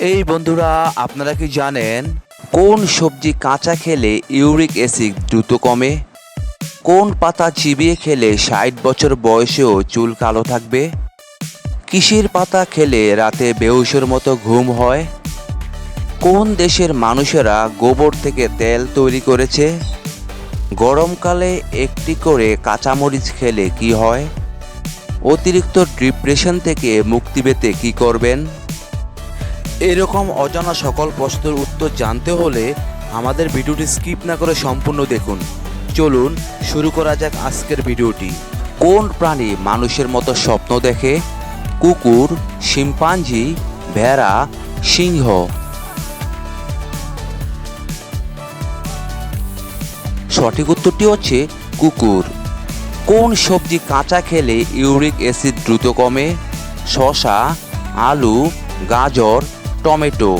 এই বন্ধুরা, আপনারা কি জানেন কোন সবজি কাঁচা খেলে ইউরিক অ্যাসিড দ্রুত কমে? কোন পাতা চিবিয়ে খেলে ষাট বছর বয়সেও চুল কালো থাকবে? কিসের পাতা খেলে রাতে বেহুশের মতো ঘুম হয়? কোন দেশের মানুষেরা গোবর থেকে তেল তৈরি করেছে? গরমকালে একটি করে কাঁচামরিচ খেলে কি হয়? অতিরিক্ত ডিপ্রেশন থেকে মুক্তি পেতে কী করবেন? এরকম অজানা সকল প্রশ্নের উত্তর জানতে হলে আমাদের ভিডিওটি স্কিপ না করে সম্পূর্ণ দেখুন। চলুন শুরু করা যাক আজকের ভিডিওটি। কোন প্রাণী মানুষের মতো স্বপ্ন দেখে? কুকুর, শিম্পাঞ্জি, ভেড়া, সিংহ। সঠিক উত্তরটি হচ্ছে কুকুর। কোন সবজি কাঁচা খেলে ইউরিক অ্যাসিড দ্রুত কমে? শসা, আলু, গাজর টমেটো।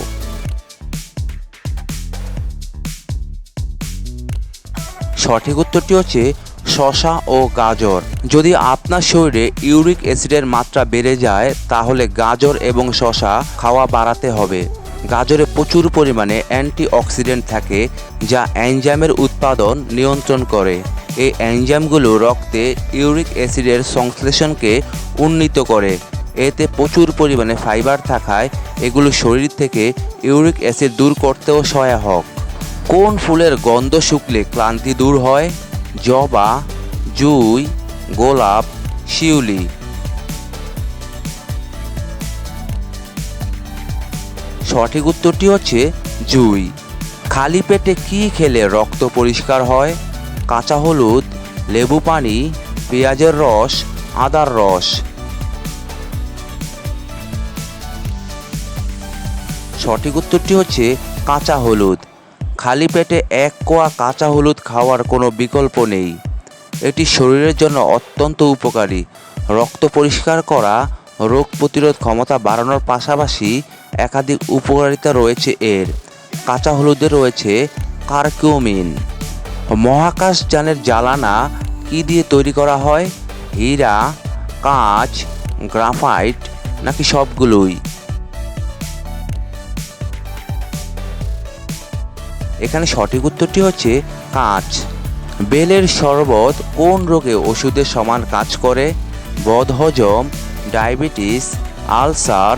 সঠিক উত্তরটি হচ্ছে শশা ও গাজর। যদি আপনার শরীরে ইউরিক অ্যাসিডের মাত্রা বেড়ে যায়, তাহলে গাজর এবং শশা খাওয়া বাড়াতে হবে। গাজরে প্রচুর পরিমাণে অ্যান্টিঅক্সিডেন্ট থাকে, যা এনজাইমের উৎপাদন নিয়ন্ত্রণ করে। এই এনজাইমগুলো রক্তে ইউরিক অ্যাসিডের সংশ্লেষণকে উন্নীত করে। এতে প্রচুর পরিমাণে ফাইবার থাকায় এগুলো শরীর থেকে ইউরিক অ্যাসিড দূর করতেও সহায়ক। কোন ফুলের গন্ধ শুকলে ক্লান্তি দূর হয়? জবা, জুই, গোলাপ, শিউলি। সঠিক উত্তরটি হচ্ছে জুই। খালি পেটে কি খেলে রক্ত পরিষ্কার হয়? কাঁচা হলুদ, লেবু পানি, পেঁয়াজের রস, আদার রস। সঠিক উত্তরটি হচ্ছে কাঁচা হলুদ। খালি পেটে এক কোয়া কাঁচা হলুদ খাওয়ার কোনো বিকল্প নেই। এটি শরীরের জন্য অত্যন্ত উপকারী। রক্ত পরিষ্কার করা, রোগ প্রতিরোধ ক্ষমতা বাড়ানোর পাশাপাশি একাধিক উপকারিতা রয়েছে এর। কাঁচা হলুদে রয়েছে কার্কিউমিন। মহাকাশ যানের জ্বালানা কি দিয়ে তৈরি করা হয়? হীরা, কাঁচ, গ্রাফাইট নাকি সবগুলোই? এখানে সঠিক উত্তরটি হচ্ছে কাঁচ। বেলের শরবত কোন রোগে ওষুধের সমান কাজ করে? বদহজম, ডায়াবেটিস, আলসার,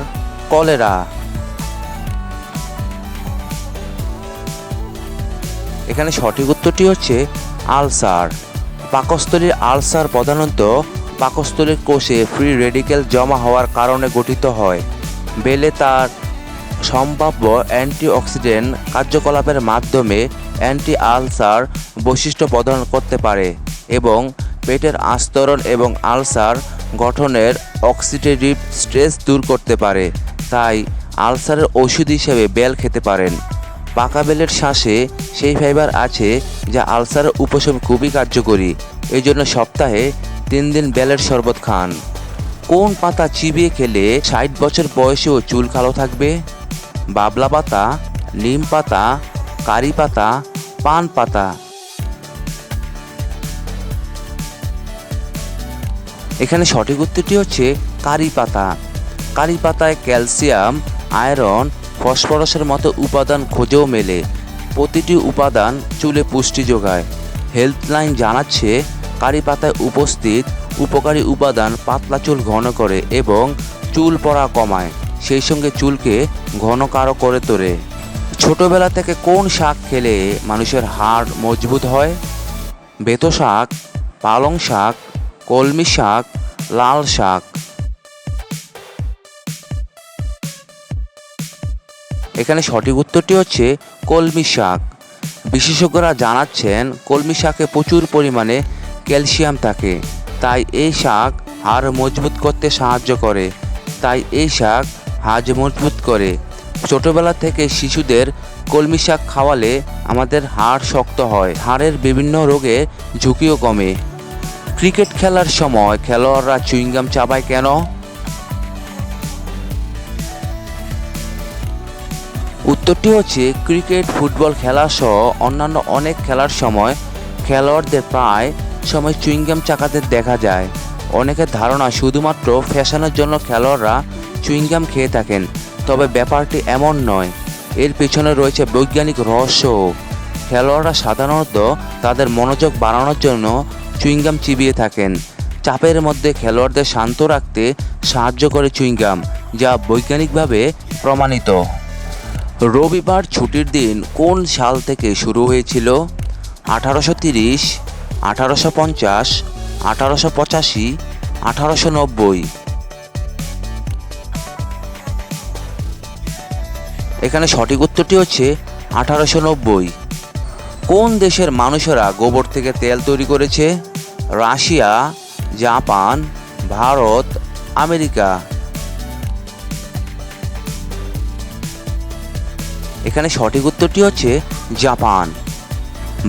কলেরা। এখানে সঠিক উত্তরটি হচ্ছে আলসার। পাকস্থলীর আলসার প্রধানত পাকস্থলীর কোষে ফ্রি রেডিকেল জমা হওয়ার কারণে গঠিত হয়। বেলে তার সম্ভাব্য অ্যান্টিঅক্সিডেন্ট কার্যকলাপের মাধ্যমে অ্যান্টি আলসার বৈশিষ্ট্য প্রদান করতে পারে এবং পেটের আস্তরণ এবং আলসার গঠনের অক্সিডেটিভ স্ট্রেস দূর করতে পারে। তাই আলসারের ওষুধ হিসেবে বেল খেতে পারেন। পাকা বেলের শ্বাসে সেই ফাইবার আছে যা আলসারের উপশম খুবই কার্যকরী। এই জন্য সপ্তাহে তিন দিন বেলের শরবত খান। কোন পাতা চিবিয়ে খেলে ষাট বছর বয়সেও চুল কালো থাকবে? বাবলা পাতা, নিম পাতা, কারি পাতা, পান পাতা। এখানে সঠিক উত্তরটি হচ্ছে কারি পাতা। কারি পাতায় ক্যালসিয়াম, আয়রন, ফসফরাসের মতো উপাদান খোঁজেও মেলে। প্রতিটি উপাদান চুলে পুষ্টি যোগায়। হেল্পলাইন জানাচ্ছে, কারি পাতায় উপস্থিত উপকারী উপাদান পাতলা চুল ঘন করে এবং চুল পড়া কমায়। সেই সঙ্গে চুলকে ঘন কারও করে তোলে। ছোটবেলা থেকে কোন শাক খেলে মানুষের হাড় মজবুত হয়? বেতো শাক, পালং শাক, কলমি শাক, লাল শাক। এখানে সঠিক উত্তরটি হচ্ছে কলমি শাক। বিশেষজ্ঞরা জানাচ্ছেন, কলমি শাকে প্রচুর পরিমাণে ক্যালসিয়াম থাকে। তাই এই শাক হাড় মজবুত করতে সাহায্য করে। তাই এই শাক হাড় মজবুত করে। ছোটবেলা থেকে শিশুদের কলমি শাক খাওয়ালে আমাদের হাড় শক্ত হয়, হাড়ের বিভিন্ন রোগে ঝুঁকিও কমে। ক্রিকেট খেলার সময় খেলোয়াড়রা চুইংগাম চাবায় কেন? উত্তরটি হচ্ছে, ক্রিকেট, ফুটবল খেলা সহ অন্যান্য অনেক খেলার সময় খেলোয়াড়দের প্রায় সময় চুইংগাম চাকাতে দেখা যায়। অনেকের ধারণা শুধুমাত্র ফ্যাশনের জন্য খেলোয়াড়রা চুইংগাম খেয়ে থাকেন, তবে ব্যাপারটি এমন নয়। এর পেছনে রয়েছে বৈজ্ঞানিক রহস্য খেলোয়াড়রা সাধারণত তাদের মনোযোগ বাড়ানোর জন্য চুইংগাম চিবিয়ে থাকেন। চাপের মধ্যে খেলোয়াড়দের শান্ত রাখতে সাহায্য করে চুইংগাম, যা বৈজ্ঞানিকভাবে প্রমাণিত। রবিবার ছুটির দিন কোন সাল থেকে শুরু হয়েছিল? আঠারোশো তিরিশ, আঠারোশো পঞ্চাশ, আঠারোশো পঁচাশি, আঠারোশো নব্বই। এখানে সঠিক উত্তরটি হচ্ছে আঠারোশো নব্বই। কোন দেশের মানুষেরা গোবর থেকে তেল তৈরি করেছে? Russia, Japan, Bharat, America. এখানে সঠিক উত্তরটি হচ্ছে জাপান।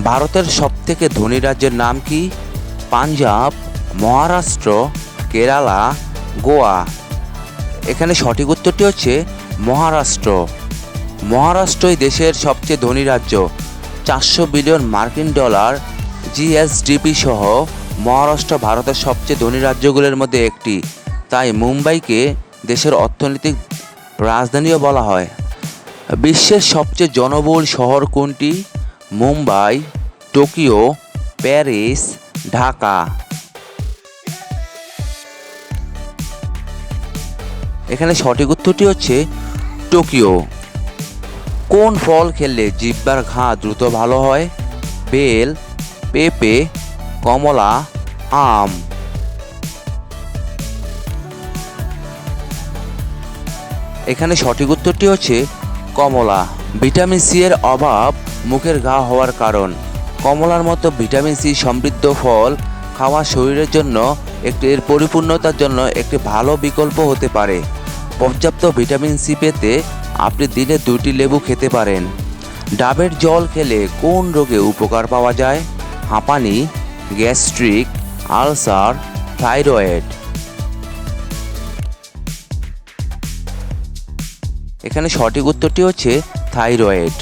ভারতের সবথেকে ধনী রাজ্যের নাম কি? পাঞ্জাব, মহারাষ্ট্র, কেরালা, গোয়া। এখানে সঠিক উত্তরটি হচ্ছে মহারাষ্ট্র। মহারাষ্ট্রই দেশের সবচেয়ে ধনী রাজ্য। চারশো বিলিয়ন মার্কিন ডলার জিএসডিপি সহ মহারাষ্ট্র ভারতের সবচেয়ে ধনী রাজ্যগুলোর মধ্যে একটি। তাই মুম্বাইকে দেশের অর্থনৈতিক রাজধানীও বলা হয়। বিশ্বের সবচেয়ে জনবহুল শহর কোনটি? Mumbai, Tokyo, Paris, Dhaka. এখানে সঠিক উত্তরটি হচ্ছে টোকিও। কোন ফল খেললে জিব্বার ঘা দ্রুত ভালো হয়? বেল, পেঁপে, কমলা, আম। এখানে সঠিক উত্তরটি হচ্ছে কমলা। ভিটামিন সি এর অভাব মুখের ঘা হওয়ার কারণ। কমলার মতো ভিটামিন সি সমৃদ্ধ ফল খাওয়া শরীরের জন্য একটি এর পরিপূর্ণতার জন্য একটি ভালো বিকল্প হতে পারে। পর্যাপ্ত ভিটামিন সি পেতে আপনি দিনে দুটি লেবু খেতে পারেন। ডাবের জল খেলে কোন রোগে উপকার পাওয়া যায়? হাঁপানি, গ্যাস্ট্রিক, আলসার, থাইরয়েড। এখানে সঠিক উত্তরটি হচ্ছে থাইরয়েড।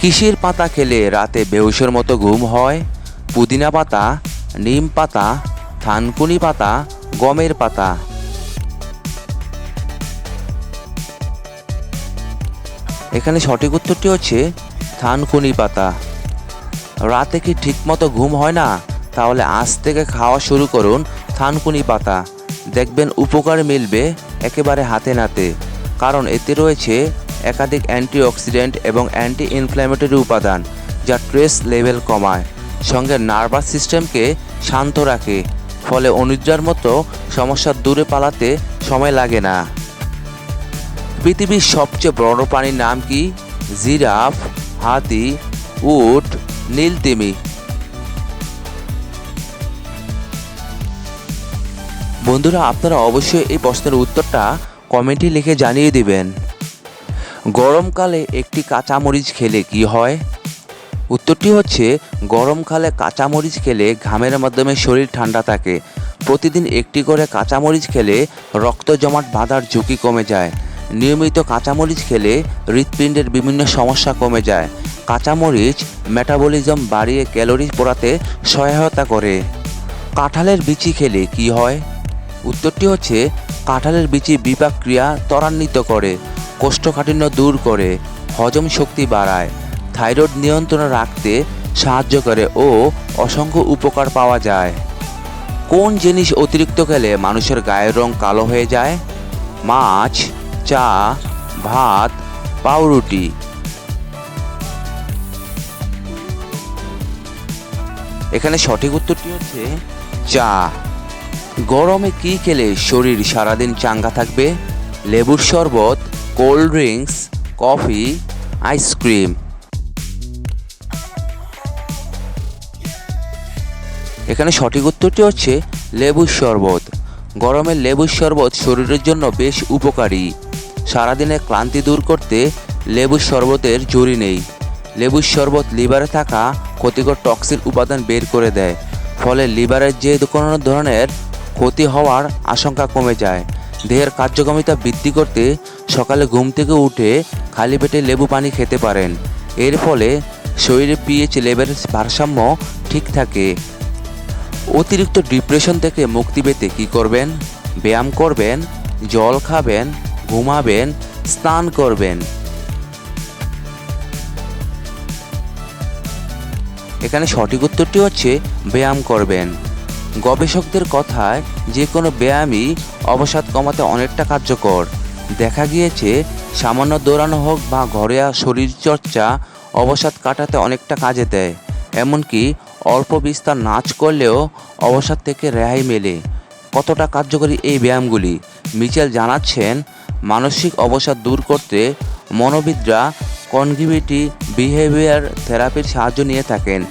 কিসের পাতা খেলে রাতে বেহুশের মতো ঘুম হয়? পুদিনা পাতা, নিম পাতা, থানকুনি পাতা, গমের পাতা। এখানে সঠিক উত্তরটি হচ্ছে থানকুনি পাতা। রাতে কি ঠিকমতো ঘুম হয় না? তাহলে আজ থেকে খাওয়া শুরু করুন থানকুনি পাতা। দেখবেন উপকার মিলবে একেবারে হাতে নাতে। কারণ এতে রয়েছে একাধিক অ্যান্টিঅক্সিডেন্ট এবং অ্যান্টি ইনফ্ল্যামেটরি উপাদান যা স্ট্রেস লেভেল কমায়। সঙ্গে নার্ভাস সিস্টেমকে শান্ত রাখে। ফলে অনিদ্রার মতো সমস্যা দূরে পালাতে সময় লাগে না। পৃথিবীর সবচেয়ে বড় প্রাণীর নাম কি? জিরাফ, হাতি, উট নীলতিমি বন্ধুরা, আপনারা অবশ্যই এই প্রশ্নের উত্তরটা কমেন্টে লিখে জানিয়ে দিবেন। গরমকালে একটি কাঁচামরিচ খেলে কি হয়? উত্তরটি হচ্ছে, গরমকালে কাঁচামরিচ খেলে ঘামের মাধ্যমে শরীর ঠান্ডা থাকে। প্রতিদিন একটি করে কাঁচামরিচ খেলে রক্ত জমাট বাঁধার ঝুঁকি কমে যায়। নিয়মিত কাঁচামরিচ খেলে হৃৎপিণ্ডের বিভিন্ন সমস্যা কমে যায়। কাঁচামরিচ মেটাবলিজম বাড়িয়ে ক্যালোরি পোড়াতে সহায়তা করে। কাঁঠালের বিচি খেলে কি হয়? উত্তরটি হচ্ছে, কাঁঠালের বিচি বিপাক ক্রিয়া ত্বরান্বিত করে, কোষ্ঠকাঠিন্য দূর করে, হজম শক্তি বাড়ায়, থাইরয়েড নিয়ন্ত্রণে রাখতে সাহায্য করে ও অসংখ্য উপকার পাওয়া যায়। কোন জিনিস অতিরিক্ত খেলে মানুষের গায়ের রং কালো হয়ে যায়? মাছ চা, ভাত, পাউরুটি। এখানে সঠিক উত্তরটি হচ্ছে চা। গরমে কি খেলে শরীর সারাদিন চাঙ্গা থাকবে? লেবুর শরবত, কোল্ড ড্রিঙ্কস, কফি, আইসক্রিম। এখানে সঠিক উত্তরটি হচ্ছে লেবুর শরবত। গরমের লেবুর শরবত শরীরের জন্য বেশ উপকারী। সারাদিনে ক্লান্তি দূর করতে লেবুর শরবতের জুড়ি নেই। লেবুর শরবত লিভারে থাকা ক্ষতিকর টক্সিন উপাদান বের করে দেয়। ফলে লিভারের যে কোনো ধরনের ক্ষতি হওয়ার আশঙ্কা কমে যায়। দেহের কার্যক্ষমতা বৃদ্ধি করতে সকালে ঘুম থেকে উঠে খালি পেটে লেবু পানি খেতে পারেন। এর ফলে শরীরে পিএইচ লেভেলের ভারসাম্য ঠিক থাকে। অতিরিক্ত ডিপ্রেশন থেকে মুক্তি পেতে কী করবেন? ব্যায়াম করবেন, জল খাবেন ঘুমাবেন, স্নান করবেন। এখানে সঠিক উত্তরটি হচ্ছে ব্যায়াম করবেন। গবেষকদের কথায় যে কোনো ব্যায়ামই অবসাদ কমাতে অনেকটা কার্যকর। দেখা গিয়েছে, সামান্য দৌড়ানো হোক বা ঘরোয়া শরীরচর্চা অবসাদ কাটাতে অনেকটা কাজে দেয়। এমনকি অল্প বিস্তার নাচ করলেও অবসাদ থেকে রেহাই মেলে। কতটা কার্যকরী এই ব্যায়ামগুলি? মিচেল জানাচ্ছেন মানসিক অবসাদ দূর করতে মনোবিদরা কনগিভিটি বিহেভিয়ার থেরাপির সাহায্য নিয়ে থাকেন।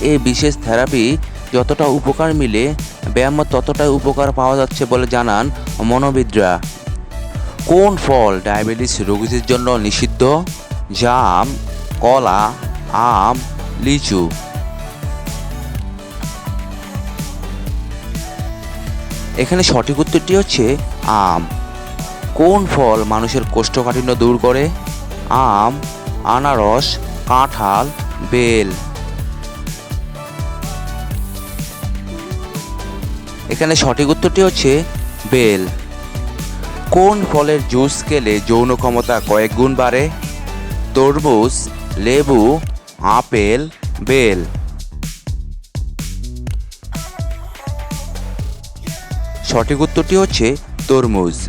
এই বিশেষ থেরাপি যতটা উপকার মিলে, ব্যায়াম ততটাই উপকার পাওয়া যাচ্ছে বলে জানান মনোবিদরা। কোন ফল ডায়াবেটিস রোগীদের জন্য নিষিদ্ধ? জাম, কলা, আম, লিচু। এখানে সঠিক উত্তরটি হচ্ছে আম। কোন ফল মানুষের কোষ্ঠকাঠিন্য দূর করে? আম, আনারস, কাঁঠাল, বেল। এখানে সঠিক উত্তরটি হচ্ছে বেল। কোন ফলের জুস খেলে যৌন ক্ষমতা কয়েক গুণ বাড়ে? তরমুজ, লেবু, আপেল, বেল। সঠিক উত্তরটি হচ্ছে তরমুজ।